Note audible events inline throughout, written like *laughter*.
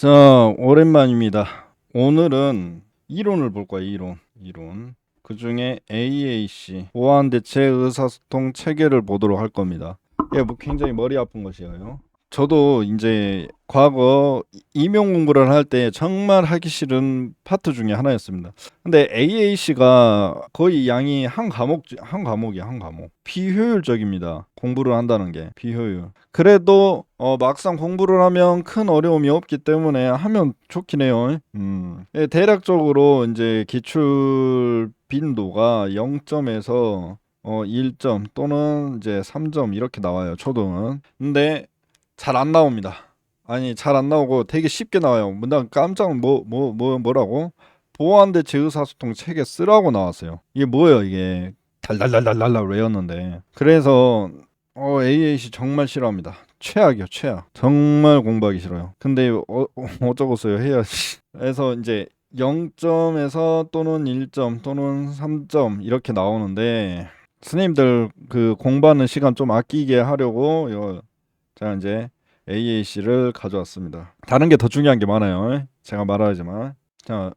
자, 오랜만입니다. 오늘은 이론을 볼 거예요. 이론. 이론. 그 중에 AAC 보안 대체 의사소통 체계를 보도록 할 겁니다. 예, 뭐 굉장히 머리 아픈 것이에요. 저도 이제 과거 이- 임용 공부를 할 때 정말 하기 싫은 파트 중에 하나였습니다. 근데 AAC가 거의 양이 한 과목 한 과목이야 한 과목 비효율적입니다. 공부를 한다는 게 비효율. 그래도 어, 막상 공부를 하면 큰 어려움이 없기 때문에 하면 좋긴 해요. 음. 예, 대략적으로 이제 기출 빈도가 0점에서 어, 1점 또는 이제 3점 이렇게 나와요. 초등은. 근데 잘 안 나옵니다. 아니 잘 안 나오고 되게 쉽게 나와요. 난 깜짝 뭐 뭐 뭐 뭐 라고? 보안대 제의사소통 책에 쓰라고 나왔어요. 이게 뭐예요 이게 달달달달달달 외웠는데 그래서 어 AAC 정말 싫어합니다. 최악이요 최악. 정말 공부하기 싫어요. 근데 어, 어, *laughs* 어쩌겠어요 해야지. 그래서 *laughs* 이제 0점에서 또는 1점 또는 3점 이렇게 나오는데 스님들 그 공부하는 시간 좀 아끼게 하려고 요 제가 이제 AAC를 가져왔습니다. 다른 게 더 중요한 게 많아요. 제가 말하지만 자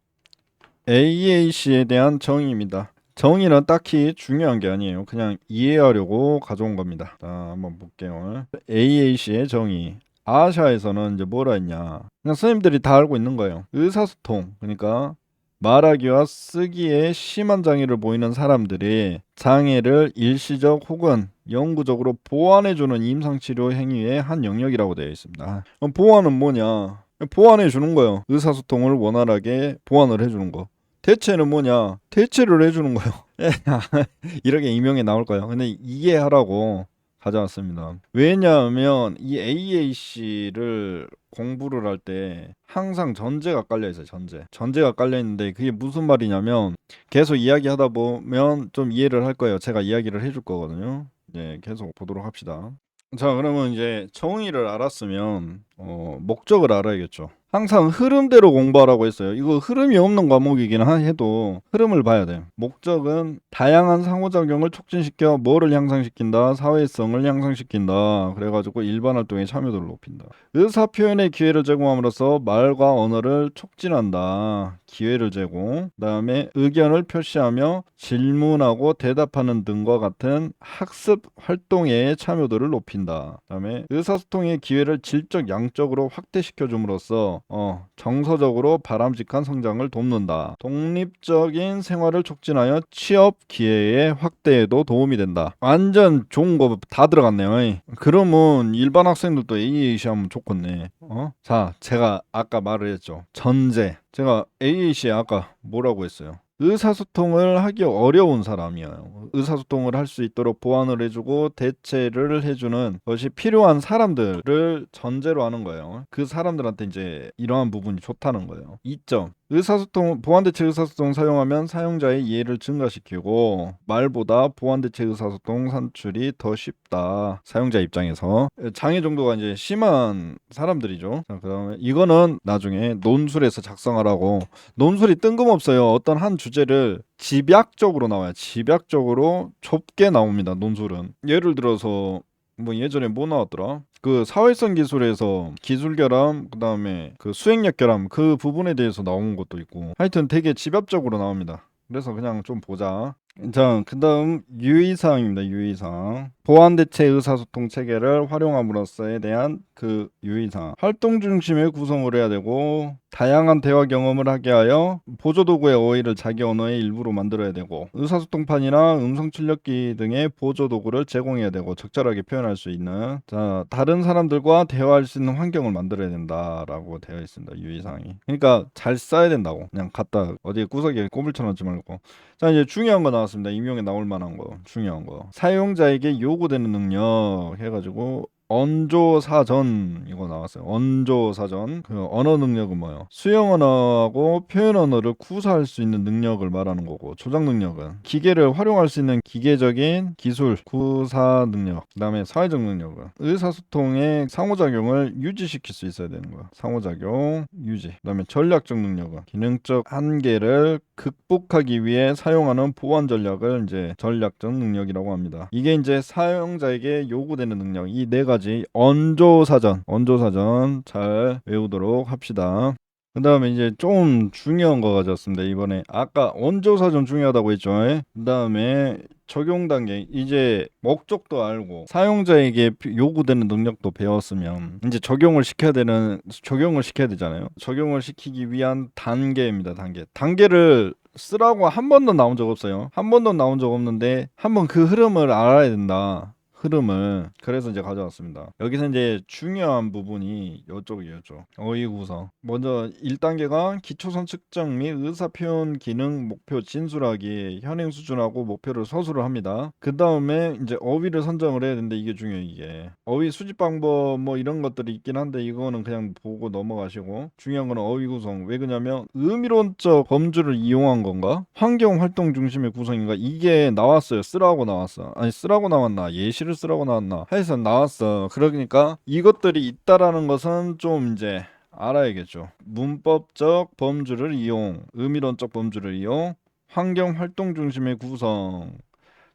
AAC에 대한 정의입니다. 정의는 딱히 중요한 게 아니에요. 그냥 이해하려고 가져온 겁니다. 자, 한번 볼게요. AAC의 정의. 아샤에서는 이제 뭐라 했냐. 그냥 선생님들이 다 알고 있는 거예요. 의사소통. 그러니까 말하기와 쓰기에 심한 장애를 보이는 사람들이 장애를 일시적 혹은 영구적으로 보완해주는 임상치료 행위의 한 영역이라고 되어 있습니다. 그럼 보완은 뭐냐? 보완해주는 거예요. 의사소통을 원활하게 보완을 해주는 거. 대체는 뭐냐? 대체를 해주는 거예요. *laughs* *laughs* 이렇게 임용에 나올 거예요. 근데 이해하라고 가져왔습니다. 왜냐하면 이 AAC를 공부를 할 때 항상 전제가 깔려 있어요. 전제. 전제가 깔려 있는데 그게 무슨 말이냐면 계속 이야기하다 보면 좀 이해를 할 거예요. 제가 이야기를 해줄 거거든요. 네, 계속 보도록 합시다. 자, 그러면 이제 정의를 알았으면 어, 목적을 알아야겠죠. 항상 흐름대로 공부하라고 했어요. 이거 흐름이 없는 과목이긴 하- 해도 흐름을 봐야 돼요. 목적은 다양한 상호작용을 촉진시켜 뭐를 향상시킨다? 사회성을 향상시킨다. 그래가지고 일반 활동의 참여도를 높인다. 의사 표현의 기회를 제공함으로써 말과 언어를 촉진한다. 기회를 제공. 그다음에 의견을 표시하며 질문하고 대답하는 등과 같은 학습 활동의 참여도를 높인다. 그다음에 의사소통의 기회를 질적 양 적으로 확대시켜 줌으로써 어, 정서적으로 바람직한 성장을 돕는다. 독립적인 생활을 촉진하여 취업 기회의 확대에도 도움이 된다. 완전 좋은 거 다 들어갔네요. 그러면 일반 학생들도 AAC 하면 좋겠네. 어? 자, 제가 아까 말을 했죠. 전제. 제가 AAC에 아까 뭐라고 했어요? 의사소통을 하기 어려운 사람이에요. 의사소통을 할 수 있도록 보완을 해주고 대체를 해주는 것이 필요한 사람들을 전제로 하는 거예요. 그 사람들한테 이제 이러한 부분이 좋다는 거예요. 2점. 의사소통 보안대체 의사소통 사용하면 사용자의 이해를 증가시키고 말보다 보안대체 의사소통 산출이 더 쉽다. 사용자 입장에서 장애 정도가 이제 심한 사람들이죠. 자, 그다음에 이거는 나중에 논술에서 작성하라고 논술이 뜬금없어요. 어떤 한 주제를 집약적으로 나와요. 집약적으로 좁게 나옵니다. 논술은 예를 들어서 뭐 예전에 뭐 나왔더라? 그 사회성 기술에서 기술 결함 그다음에 그 수행력 결함 그 부분에 대해서 나온 것도 있고 하여튼 되게 집약적으로 나옵니다. 그래서 그냥 좀 보자. 자, 그다음 유의사항입니다. 유의사항. 보안 대체 의사소통 체계를 활용함으로써에 대한 그 유의사항. 활동 중심의 구성을 해야 되고 다양한 대화 경험을 하게 하여 보조 도구의 어휘를 자기 언어의 일부로 만들어야 되고 의사소통판이나 음성 출력기 등의 보조 도구를 제공해야 되고 적절하게 표현할 수 있는 자 다른 사람들과 대화할 수 있는 환경을 만들어야 된다라고 되어 있습니다 유의사항이 그러니까 잘 써야 된다고 그냥 갖다 어디 구석에 꼽을 쳐놓지 말고 자 이제 중요한 거나 왔습니다. 임용에 나올 만한 거 중요한 거. 사용자에게 요구되는 능력 해가지고 언조 사전 이거 나왔어요. 언조 사전 그 언어 능력은 뭐예요? 수영 언어하고 표현 언어를 구사할 수 있는 능력을 말하는 거고 조작 능력은 기계를 활용할 수 있는 기계적인 기술 구사 능력 그다음에 사회적 능력은 의사소통의 상호작용을 유지시킬 수 있어야 되는 거야. 상호작용 유지 그다음에 전략적 능력은 기능적 한계를 극복하기 위해 사용하는 보완 전략을 이제 전략적 능력이라고 합니다. 이게 이제 사용자에게 요구되는 능력 이 네 가지 가지 언조사전, 언조사전 잘 외우도록 합시다. 그 다음에 이제 좀 중요한 거 가져왔습니다. 이번에 아까 원조사전 중요하다고 했죠. 그 다음에 적용 단계 이제 목적도 알고 사용자에게 피- 요구되는 능력도 배웠으면 이제 적용을 시켜야 되는 적용을 시켜야 되잖아요. 적용을 시키기 위한 단계입니다. 단계. 단계를 쓰라고 한 번도 나온 적 없어요. 한 번도 나온 적 없는데 한 번 그 흐름을 알아야 된다. 흐름을 그래서 이제 가져왔습니다. 여기서 이제 중요한 부분이 이쪽이었죠. 어휘 구성. 먼저 1단계가 기초 선 측정 및 의사 표현 기능 목표 진술하기 현행 수준하고 목표를 서술을 합니다. 그 다음에 이제 어휘를 선정을 해야 되는데 이게 중요해 이게. 어휘 수집 방법 뭐 이런 것들이 있긴 한데 이거는 그냥 보고 넘어가시고 중요한 거는 어휘 구성. 왜 그러냐면 의미론적 범주를 이용한 건가? 환경 활동 중심의 구성인가? 이게 나왔어요. 쓰라고 나왔어. 아니 쓰라고 나왔나? 예시를 쓰라고 나왔나? 하여튼 나왔어. 그러니까 이것들이 있다라는 것은 좀 이제 알아야겠죠. 문법적 범주를 이용, 의미론적 범주를 이용, 환경 활동 중심의 구성.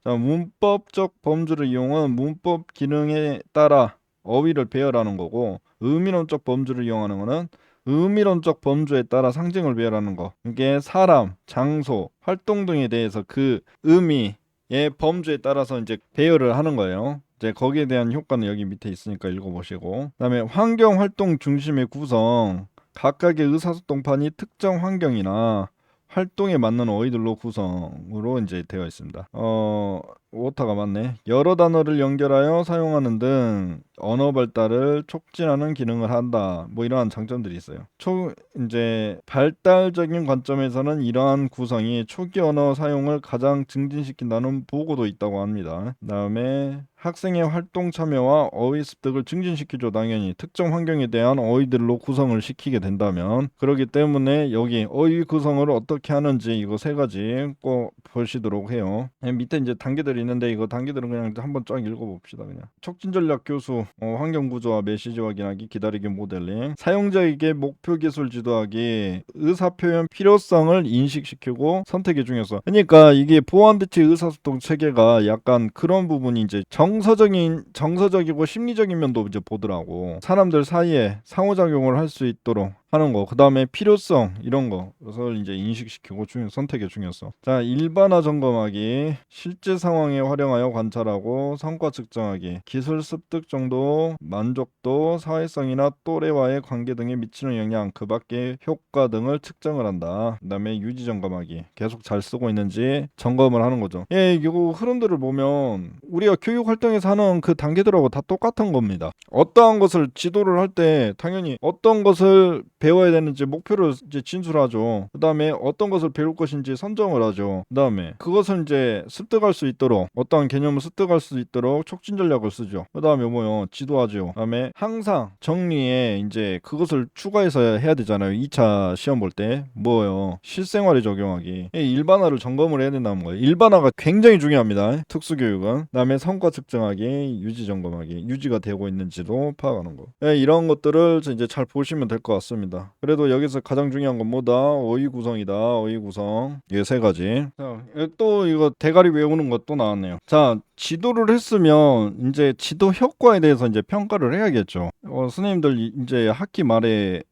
자, 문법적 범주를 이용은 문법 기능에 따라 어휘를 배열하는 거고, 의미론적 범주를 이용하는 거는 의미론적 범주에 따라 상징을 배열하는 거. 이게 사람, 장소, 활동 등에 대해서 그 의미 의 범주에 따라서 이제 배열을 하는 거예요. 이제 거기에 대한 효과는 여기 밑에 있으니까 읽어보시고. 그다음에 환경 활동 중심의 구성. 각각의 의사소통판이 특정 환경이나 활동에 맞는 어휘들로 구성으로 이제 되어 있습니다. 어, 오타가 맞네. 여러 단어를 연결하여 사용하는 등 언어 발달을 촉진하는 기능을 한다. 뭐 이러한 장점들이 있어요. 초 이제 발달적인 관점에서는 이러한 구성이 초기 언어 사용을 가장 증진시킨다는 보고도 있다고 합니다. 그다음에 학생의 활동 참여와 어휘 습득을 증진시키죠. 당연히 특정 환경에 대한 어휘들로 구성을 시키게 된다면 그렇기 때문에 여기 어휘 구성을 어떻게 하는지 이거 세 가지 꼭 보시도록 해요. 예, 밑에 이제 단계들이 있는데 이거 단계들은 그냥 한번 쫙 읽어봅시다. 그냥 촉진 전략 교수, 어, 환경 구조와 메시지 확인하기, 기다리기 모델링, 사용자에게 목표 기술 지도하기, 의사 표현 필요성을 인식시키고 선택의 중요성. 그러니까 이게 보안 대체 의사소통 체계가 약간 그런 부분이 이제 정 서적인 정서적이고 심리적인 면도 이제 보더라고. 사람들 사이에 상호작용을 할 수 있도록 하는 거. 그 다음에 필요성 이런 거. 그래서 이제 인식시키고 중요 선택의 중요성. 자, 일반화 점검하기, 실제 상황에 활용하여 관찰하고 성과 측정하기, 기술 습득 정도, 만족도, 사회성이나 또래와의 관계 등에 미치는 영향, 그 밖의 효과 등을 측정을 한다. 그 다음에 유지 점검하기, 계속 잘 쓰고 있는지 점검을 하는 거죠. 예, 이거 흐름들을 보면 우리가 교육 활동에서 하는 그 단계들하고 다 똑같은 겁니다. 어떠한 것을 지도를 할 때 당연히 어떤 것을 배워야 되는지 목표를 이제 진술하죠. 그 다음에 어떤 것을 배울 것인지 선정을 하죠. 그 다음에 그것을 이제 습득할 수 있도록 어떠한 개념을 습득할 수 있도록 촉진 전략을 쓰죠. 그 다음에 뭐요? 지도하죠. 그 다음에 항상 정리에 이제 그것을 추가해서 해야 되잖아요. 2차 시험 볼 때 뭐요? 실생활에 적용하기. 이 일반화를 점검을 해야 된다는 거예요. 일반화가 굉장히 중요합니다. 특수교육은. 그 다음에 성과 측정하기, 유지 점검하기, 유지가 되고 있는지도 파악하는 거. 예, 이런 것들을 이제 잘 보시면 될 것 같습니다. 그래도 여기서 가장 중요한 건 뭐다? 어휘 구성이다. 어휘 구성. 이게 세 가지. 자, 예, 또 이거 대가리 외우는 것도 나왔네요. 자, 지도를 했으면 이제 지도 효과에 대해서 이제 평가를 해야겠죠. 어, 선생님들 이- 이제 학기 말에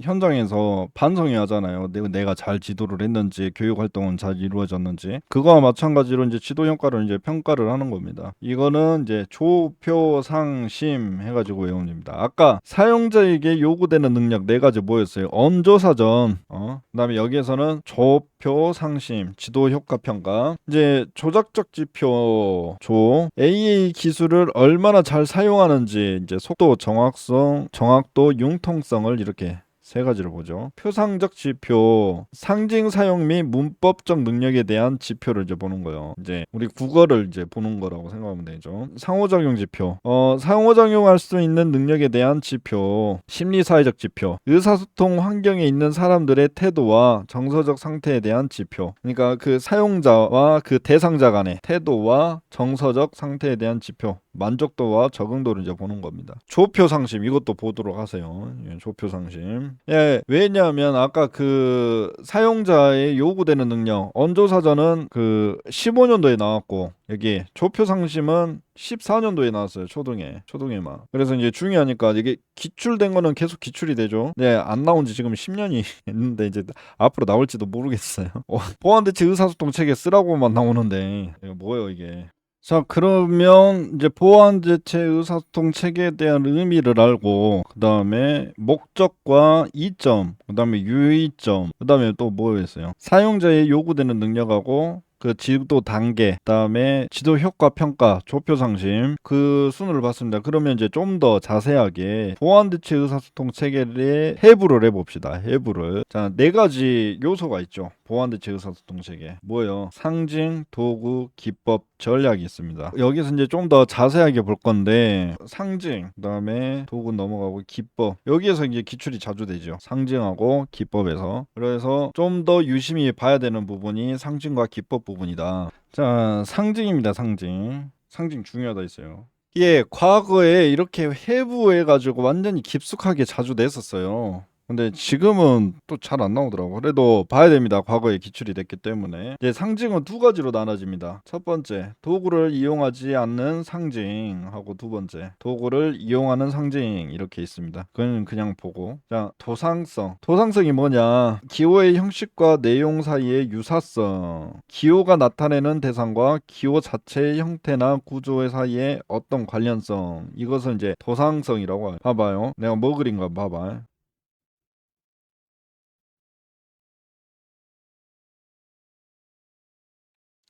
현장에서 반성해야 하잖아요. 내가, 잘 지도를 했는지, 교육 활동은 잘 이루어졌는지. 그거와 마찬가지로 이제 지도 효과를 이제 평가를 하는 겁니다. 이거는 이제 조표상심 해가지고 외우면 됩니다. 아까 사용자에게 요구되는 능력 네 가지 뭐였어요? 언조사전, 어? 그다음에 여기에서는 조 표 상심, 지도 효과 평가. 이제 조작적 지표 조 AA 기술을 얼마나 잘 사용하는지 이제 속도, 정확성, 정확도, 융통성을 이렇게 세 가지를 보죠. 표상적 지표, 상징 사용 및 문법적 능력에 대한 지표를 이제 보는 거예요. 이제 우리 국어를 이제 보는 거라고 생각하면 되죠. 상호작용 지표, 어, 상호작용할 수 있는 능력에 대한 지표, 심리사회적 지표, 의사소통 환경에 있는 사람들의 태도와 정서적 상태에 대한 지표. 그러니까 그 사용자와 그 대상자 간의 태도와 정서적 상태에 대한 지표. 만족도와 적응도를 이제 보는 겁니다. 조표 상심 이것도 보도록 하세요. 예, 조표 상심. 예, 왜냐하면 아까 그 사용자의 요구되는 능력 언조 사전은 그 15년도에 나왔고 여기 조표 상심은 14년도에 나왔어요 초등에 초등에만 그래서 이제 중요하니까 이게 기출된 거는 계속 기출이 되죠 네 안 나온 지 지금 10년이 *laughs* 됐는데 이제 앞으로 나올지도 모르겠어요 어, 보안대책 의사소통 체계 쓰라고만 나오는데 이거 뭐예요 이게 자 그러면 이제 보안대책 의사소통 체계에 대한 의미를 알고 그 다음에 목적과 이점 그 다음에 유의점 그 다음에 또 뭐였어요? 사용자의 요구되는 능력하고 그 지도 단계, 그다음에 지도 효과 평가, 조표 상심 그 순으로 봤습니다. 그러면 이제 좀 더 자세하게 보안 대책 의사소통 체계의 해부를 해봅시다. 해부를 자네 가지 요소가 있죠. 보안 대책 의사소통 체계 뭐예요? 상징, 도구, 기법, 전략이 있습니다. 여기서 이제 좀 더 자세하게 볼 건데 상징, 그다음에 도구 넘어가고 기법 여기에서 이제 기출이 자주 되죠. 상징하고 기법에서 그래서 좀 더 유심히 봐야 되는 부분이 상징과 기법 부분이다. 자 상징입니다. 상징 상징 중요하다 있어요. 예, 과거에 이렇게 해부해 가지고 완전히 깊숙하게 자주 냈었어요. 근데 지금은 또 잘 안 나오더라고. 그래도 봐야 됩니다. 과거에 기출이 됐기 때문에. 이제 상징은 두 가지로 나눠집니다. 첫 번째, 도구를 이용하지 않는 상징하고 두 번째, 도구를 이용하는 상징 이렇게 있습니다. 그건 그냥 보고. 자, 도상성. 도상성이 뭐냐? 기호의 형식과 내용 사이의 유사성. 기호가 나타내는 대상과 기호 자체의 형태나 구조의 사이에 어떤 관련성. 이것을 이제 도상성이라고 해요. 봐봐요. 내가 뭐 그린 가 봐봐.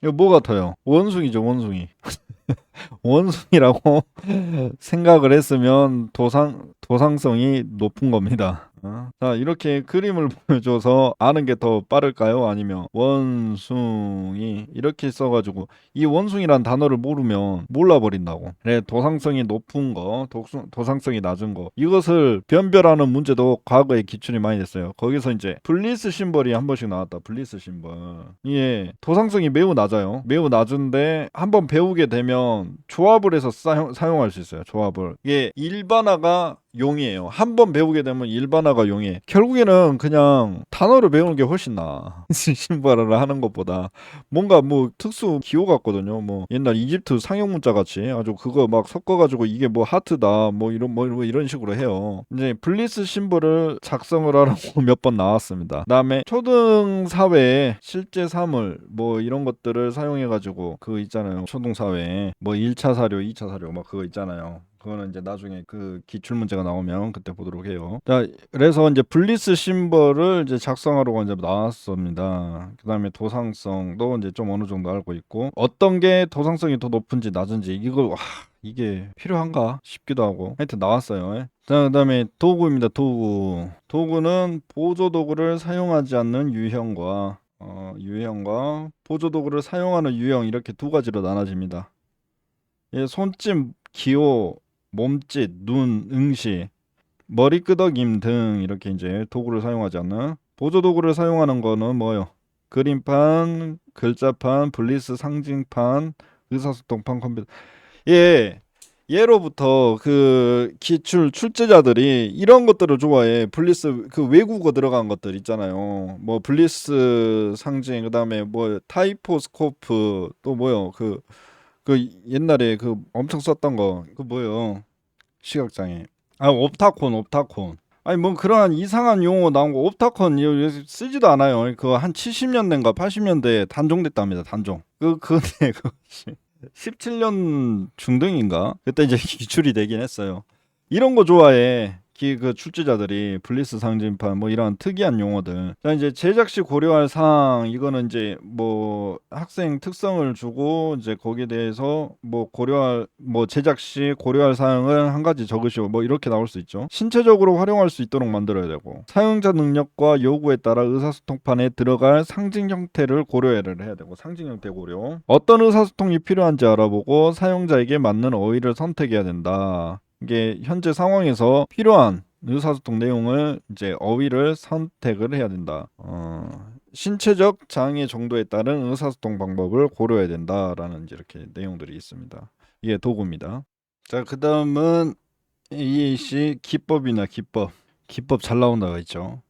이거 뭐 같아요? 원숭이죠, 원숭이. *laughs* 원숭이라고 *laughs* 생각을 했으면 도상 도상성이 높은 겁니다. 어? 자 이렇게 그림을 보여줘서 아는 게 더 빠를까요? 아니면 원숭이 이렇게 써가지고 이 원숭이란 단어를 모르면 몰라버린다고. 그래 도상성이 높은 거, 독수, 도상성이 낮은 거 이것을 변별하는 문제도 과거에 기출이 많이 됐어요. 거기서 이제 블리스 심벌이 한 번씩 나왔다. 블리스 심벌. 예, 도상성이 매우 낮아요. 매우 낮은데 한번 배우게 되면 조합을 해서 사용, 사용 할 수 있어요. 조합을. 이게 일반화가 용이에요. 한 번 배우게 되면 일반화가 용해. 결국에는 그냥 단어를 배우는 게 훨씬 나아. *laughs* 신발을 하는 것보다 뭔가 뭐 특수 기호 같거든요. 뭐 옛날 이집트 상형 문자 같이 아주 그거 막 섞어가지고 이게 뭐 하트다 뭐 이런 뭐 이런 식으로 해요. 이제 블리스 심볼을 작성을 하라고 *laughs* 몇 번 나왔습니다. 그다음에 초등 사회에 실제 사물 뭐 이런 것들을 사용해가지고 그거 있잖아요. 초등 사회에 뭐 1차 사료, 2차 사료 막 그거 있잖아요. 그거는 이제 나중에 그 기출 문제가 나오면 그때 보도록 해요. 자, 그래서 이제 블리스 심벌을 이제 작성하러 이제 나왔습니다. 그다음에 도상성도 이제 좀 어느 정도 알고 있고 어떤 게 도상성이 더 높은지 낮은지 이걸 와 이게 필요한가 싶기도 하고 하여튼 나왔어요. 자, 그다음에 도구입니다. 도구. 도구는 보조 도구를 사용하지 않는 유형과 어, 유형과 보조 도구를 사용하는 유형 이렇게 두 가지로 나눠집니다. 예, 손짓, 기호, 몸짓, 눈, 응시, 머리 끄덕임 등 이렇게 이제 도구를 사용하지 않는 보조 도구를 사용하는 거는 뭐요? 그림판, 글자판, 블리스 상징판, 의사소통판 컴퓨터. 예. 예로부터 그 기출 출제자들이 이런 것들을 좋아해. 블리스 그 외국어 들어간 것들 있잖아요. 뭐 블리스 상징 그다음에 뭐 타이포스코프 또 뭐요? 그 그 옛날에 그 엄청 썼던 거 그 뭐요? 시각장애. 아 옵타콘 옵타콘. 아니 뭐 그러한 이상한 용어 나온 거 옵타콘 이거 쓰지도 않아요. 그거 한 70년대인가 80년대에 단종됐답니다. 단종. 그 그네 *laughs* 그것이 17년 중등인가 그때 이제 *laughs* 기출이 되긴 했어요. 이런 거 좋아해. 기 그 출제자들이 블리스 상징판 뭐 이런 특이한 용어들. 자 이제 제작 시 고려할 사항 이거는 이제 뭐 학생 특성을 주고 이제 거기에 대해서 뭐 고려할 뭐 제작 시 고려할 사항을 한 가지 적으시오 뭐 이렇게 나올 수 있죠. 신체적으로 활용할 수 있도록 만들어야 되고 사용자 능력과 요구에 따라 의사소통판에 들어갈 상징 형태를 고려를 해야 되고 상징 형태 고려. 어떤 의사소통이 필요한지 알아보고 사용자에게 맞는 어휘를 선택해야 된다. 이게 현재 상황에서 필요한 의사소통 내용을 이제 어휘를 선택을 해야 된다. 어, 신체적 장애 정도에 따른 의사소통 방법을 고려해야 된다라는 이렇게 내용들이 있습니다. 이게 도구입니다. 자, 그다음은 AAC 기법이나 기법. 기법 잘 나온다고 했죠.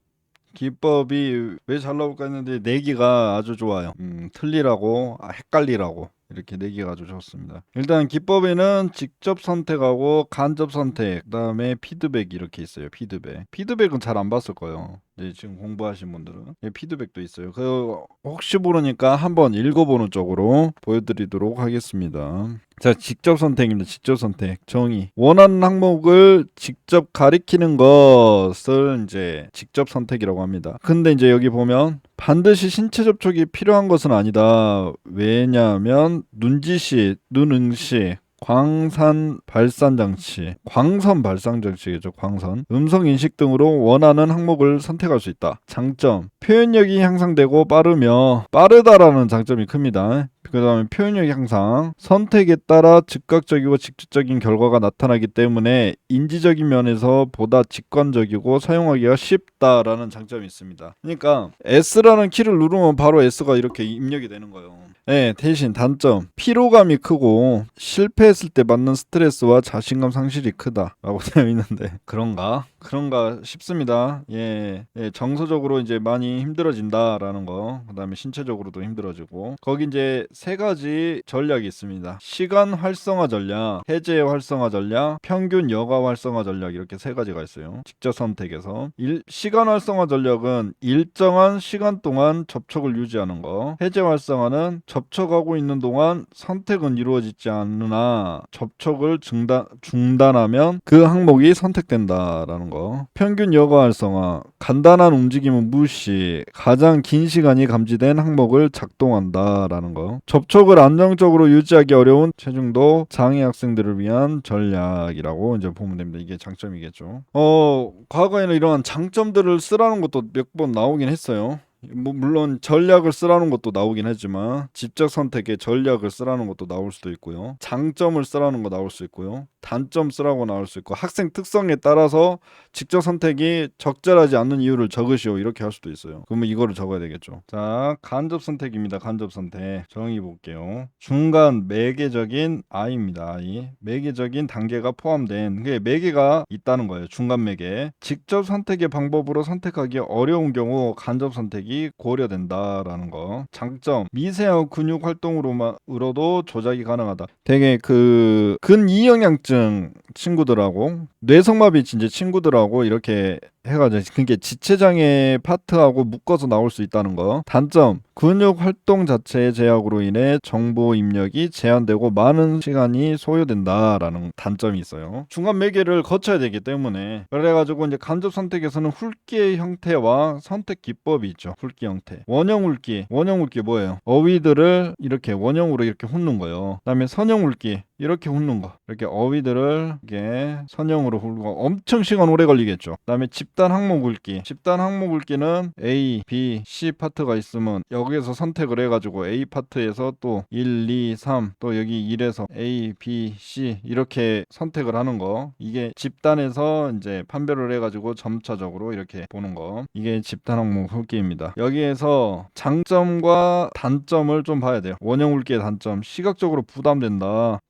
기법이 왜 잘 나올까 했는데 내기가 아주 좋아요. 음, 틀리라고, 아, 헷갈리라고 이렇게 내기가 아주 좋습니다. 일단 기법에는 직접 선택하고 간접 선택, 그다음에 피드백 이렇게 있어요. 피드백. 피드백은 잘 안 봤을 거예요. 이제 지금 공부하신 분들은 예, 피드백도 있어요. 그 혹시 모르니까 한번 읽어보는 쪽으로 보여드리도록 하겠습니다. 자, 직접 선택입니다. 직접 선택. 정의. 원하는 항목을 직접 가리키는 것을 이제 직접 선택이라고 합니다. 근데 이제 여기 보면 반드시 신체 접촉이 필요한 것은 아니다. 왜냐하면 눈지시, 눈응시, 광산 발산 장치, 광선 발산 장치겠죠. 광선, 음성 인식 등으로 원하는 항목을 선택할 수 있다. 장점: 표현력이 향상되고 빠르며 빠르다라는 장점이 큽니다. 그 다음에 표현력 향상, 선택에 따라 즉각적이고 직접적인 결과가 나타나기 때문에 인지적인 면에서 보다 직관적이고 사용하기가 쉽다라는 장점이 있습니다. 그러니까 S라는 키를 누르면 바로 S가 이렇게 입력이 되는 거예요. 네, 대신 단점 피로감이 크고 실패했을 때 받는 스트레스와 자신감 상실이 크다라고 *laughs* 되어 있는데 그런가 그런가 싶습니다. 예, 예, 정서적으로 이제 많이 힘들어진다라는 거, 그다음에 신체적으로도 힘들어지고 거기 이제 세 가지 전략이 있습니다. 시간 활성화 전략, 해제 활성화 전략, 평균 여가 활성화 전략 이렇게 세 가지가 있어요. 직접 선택에서 일, 시간 활성화 전략은 일정한 시간 동안 접촉을 유지하는 거, 해제 활성화는 접촉하고 있는 동안 선택은 이루어지지 않으나 접촉을 중단 중단하면 그 항목이 선택된다라는 거. 평균 여가 활성화 간단한 움직임은 무시 가장 긴 시간이 감지된 항목을 작동한다라는 거. 접촉을 안정적으로 유지하기 어려운 체중도 장애 학생들을 위한 전략이라고 이제 보면 됩니다. 이게 장점이겠죠. 어 과거에는 이러한 장점들을 쓰라는 것도 몇 번 나오긴 했어요. 뭐 물론 전략을 쓰라는 것도 나오긴 하지만 직접 선택에 전략을 쓰라는 것도 나올 수도 있고요. 장점을 쓰라는 거 나올 수 있고요. 단점 쓰라고 나올 수 있고 학생 특성에 따라서 직접 선택이 적절하지 않는 이유를 적으시오 이렇게 할 수도 있어요. 그러면 이거를 적어야 되겠죠. 자, 간접 선택입니다. 간접 선택 정의 볼게요. 중간 매개적인 I입니다. I 매개적인 단계가 포함된 그게 매개가 있다는 거예요. 중간 매개. 직접 선택의 방법으로 선택하기 어려운 경우 간접 선택이 고려된다라는 거. 장점 미세한 근육 활동으로만으로도 조작이 가능하다. 되게 그 근이영양증 친구들하고 뇌성마비 이제 친구들하고 이렇게 해가지고 그게 지체장애 파트하고 묶어서 나올 수 있다는 거. 단점 근육 활동 자체의 제약으로 인해 정보 입력이 제한되고 많은 시간이 소요된다라는 단점이 있어요. 중간 매개를 거쳐야 되기 때문에 그래가지고 이제 간접 선택에서는 훑기의 형태와 선택 기법이 있죠. 훑기 형태. 원형 훑기. 원형 훑기 뭐예요? 어휘들을 이렇게 원형으로 이렇게 훑는 거예요. 그다음에 선형 훑기. 이렇게 훑는 거. 이렇게 어휘들을 이게 선형으로 훑고 엄청 시간 오래 걸리겠죠. 그 다음에 집단 항목 훑기. 집단 항목 훑기는 A, B, C 파트가 있으면 여기에서 선택을 해가지고 A 파트에서 또 1, 2, 3, 또 여기 1에서 A, B, C 이렇게 선택을 하는 거. 이게 집단에서 이제 판별을 해가지고 점차적으로 이렇게 보는 거. 이게 집단 항목 훑기입니다. 여기에서 장점과 단점을 좀 봐야 돼요. 원형 훑기의 단점. 시각적으로 부담된다.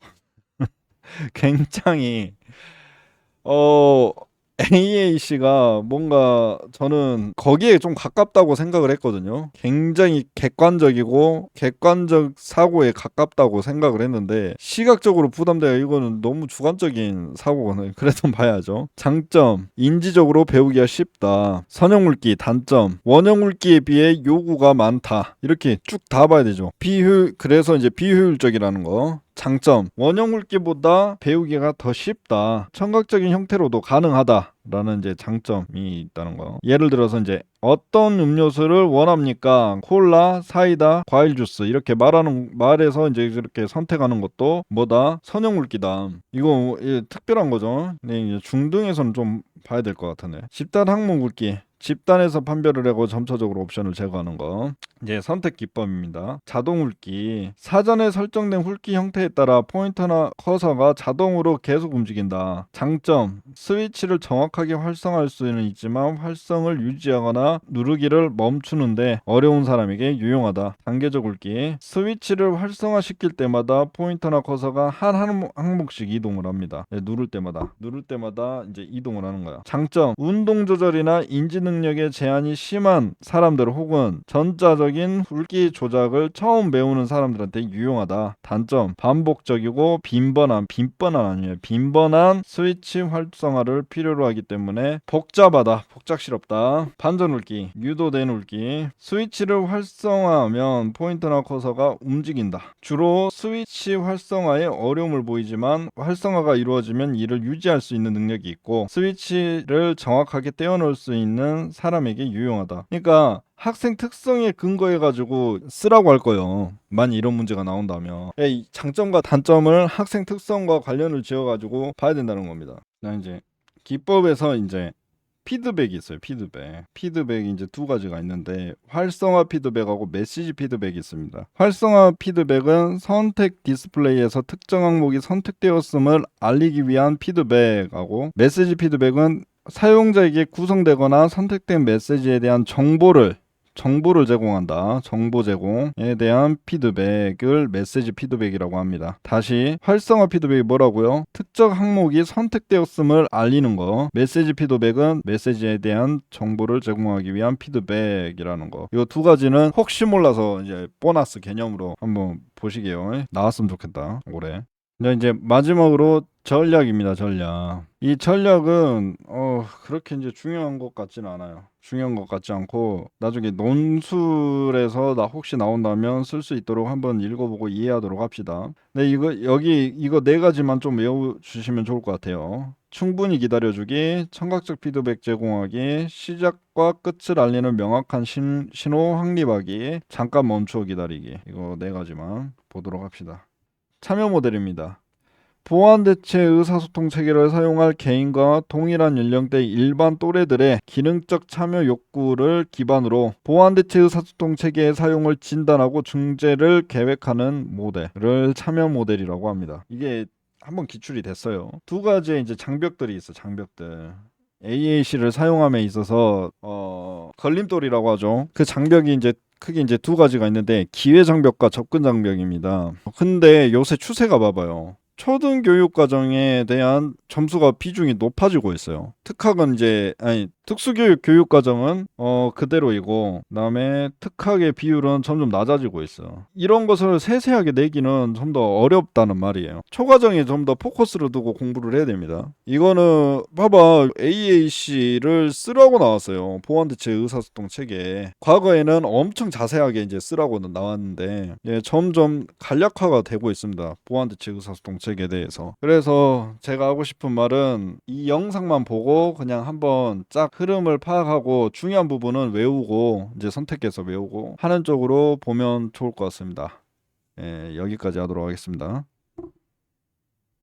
*laughs* 굉장히 어 AAC가 뭔가 저는 거기에 좀 가깝다고 생각을 했거든요. 굉장히 객관적이고 객관적 사고에 가깝다고 생각을 했는데 시각적으로 부담돼요. 이거는 너무 주관적인 사고거든요. *laughs* 그래도 봐야죠. 장점 인지적으로 배우기가 쉽다. 선형울기 단점 원형울기에 비해 요구가 많다. 이렇게 쭉 다 봐야 되죠. 비효 그래서 이제 비효율적이라는 거. 장점. 원형 훑기보다 배우기가 더 쉽다. 청각적인 형태로도 가능하다 라는 이제 장점이 있다는 거. 예를 들어서 이제 어떤 음료수를 원합니까? 콜라 사이다 과일 주스 이렇게 말하는 말에서 이제 이렇게 선택하는 것도 뭐다? 선형 훑기다. 이거 예, 특별한 거죠. 네, 중등에서는 좀 봐야 될 것 같네 집단 항목 훑기 집단에서 판별을 하고 점차적으로 옵션을 제거하는 거. 이제 선택 기법입니다. 자동 훑기. 사전에 설정된 훑기 형태에 따라 포인터나 커서가 자동으로 계속 움직인다. 장점. 스위치를 정확하게 활성화할 수는 있지만 활성을 유지하거나 누르기를 멈추는데 어려운 사람에게 유용하다. 단계적 훑기. 스위치를 활성화시킬 때마다 포인터나 커서가 한 항목- 항목씩 이동을 합니다. 네, 누를 때마다 누를 때마다 이제 이동을 하는 거야. 장점 운동 조절이나 인지 능 력에 제한이 심한 사람들 혹은 전자적인 훑기 조작을 처음 배우는 사람들한테 유용하다. 단점 반복적이고 빈번한 빈번한 아니에요. 빈번한 스위치 활성화를 필요로 하기 때문에 복잡하다. 복잡스럽다. 반전 훑기 유도된 훑기 스위치를 활성화하면 포인터나 커서가 움직인다. 주로 스위치 활성화에 어려움을 보이지만 활성화가 이루어지면 이를 유지할 수 있는 능력이 있고 스위치를 정확하게 떼어놓을 수 있는 사람에게 유용하다. 그러니까 학생 특성에 근거해 가지고 쓰라고 할 거예요. 만약 이런 문제가 나온다면 예, 이 장점과 단점을 학생 특성과 관련을 지어 가지고 봐야 된다는 겁니다. 나 이제 기법에서 이제 피드백이 있어요. 피드백. 피드백이 이제 두 가지가 있는데 활성화 피드백하고 메시지 피드백이 있습니다. 활성화 피드백은 선택 디스플레이에서 특정 항목이 선택되었음을 알리기 위한 피드백하고 메시지 피드백은 사용자에게 구성되거나 선택된 메시지에 대한 정보를 정보를 제공한다. 정보 제공에 대한 피드백을 메시지 피드백이라고 합니다. 다시 활성화 피드백이 뭐라고요? 특정 항목이 선택되었음을 알리는 거. 메시지 피드백은 메시지에 대한 정보를 제공하기 위한 피드백이라는 거. 이 두 가지는 혹시 몰라서 이제 보너스 개념으로 한번 보시게요. 나왔으면 좋겠다. 올해. 네, 이제 마지막으로 전략입니다. 전략. 이 전략은 어 그렇게 이제 중요한 것 같지는 않아요. 중요한 것 같지 않고 나중에 논술에서 나 혹시 나온다면 쓸 수 있도록 한번 읽어보고 이해하도록 합시다. 네, 이거 여기 이거 네 가지만 좀 외워 주시면 좋을 것 같아요. 충분히 기다려주기, 청각적 피드백 제공하기, 시작과 끝을 알리는 명확한 신, 신호 확립하기, 잠깐 멈추어 기다리기. 이거 네 가지만 보도록 합시다. 참여 모델입니다. 보안 대체 의사소통 체계를 사용할 개인과 동일한 연령대 일반 또래들의 기능적 참여 욕구를 기반으로 보안 대체 의사소통 체계의 사용을 진단하고 중재를 계획하는 모델을 참여 모델이라고 합니다. 이게 한번 기출이 됐어요. 두 가지의 이제 장벽들이 있어. 장벽들. AAC를 사용함에 있어서 어 걸림돌이라고 하죠. 그 장벽이 이제 크게 이제 두 가지가 있는데 기회 장벽과 접근 장벽입니다. 근데 요새 추세가 봐봐요. 초등 교육 과정에 대한 점수가 비중이 높아지고 있어요. 특학은 이제 아니 특수교육 교육 과정은 어 그대로이고 그다음에 특학의 비율은 점점 낮아지고 있어. 이런 것을 세세하게 내기는 좀 더 어렵다는 말이에요. 초과정에 좀 더 포커스를 두고 공부를 해야 됩니다. 이거는 봐봐 AAC를 쓰라고 나왔어요. 보안대체 의사소통 체계. 과거에는 엄청 자세하게 이제 쓰라고는 나왔는데 예, 점점 간략화가 되고 있습니다. 보안대체 의사소통 체계에 대해서. 그래서 제가 하고 싶은 말은 이 영상만 보고 그냥 한번 쫙 흐름을 파악하고 중요한 부분은 외우고 이제 선택해서 외우고 하는 쪽으로 보면 좋을 것 같습니다. 예, 여기까지 하도록 하겠습니다.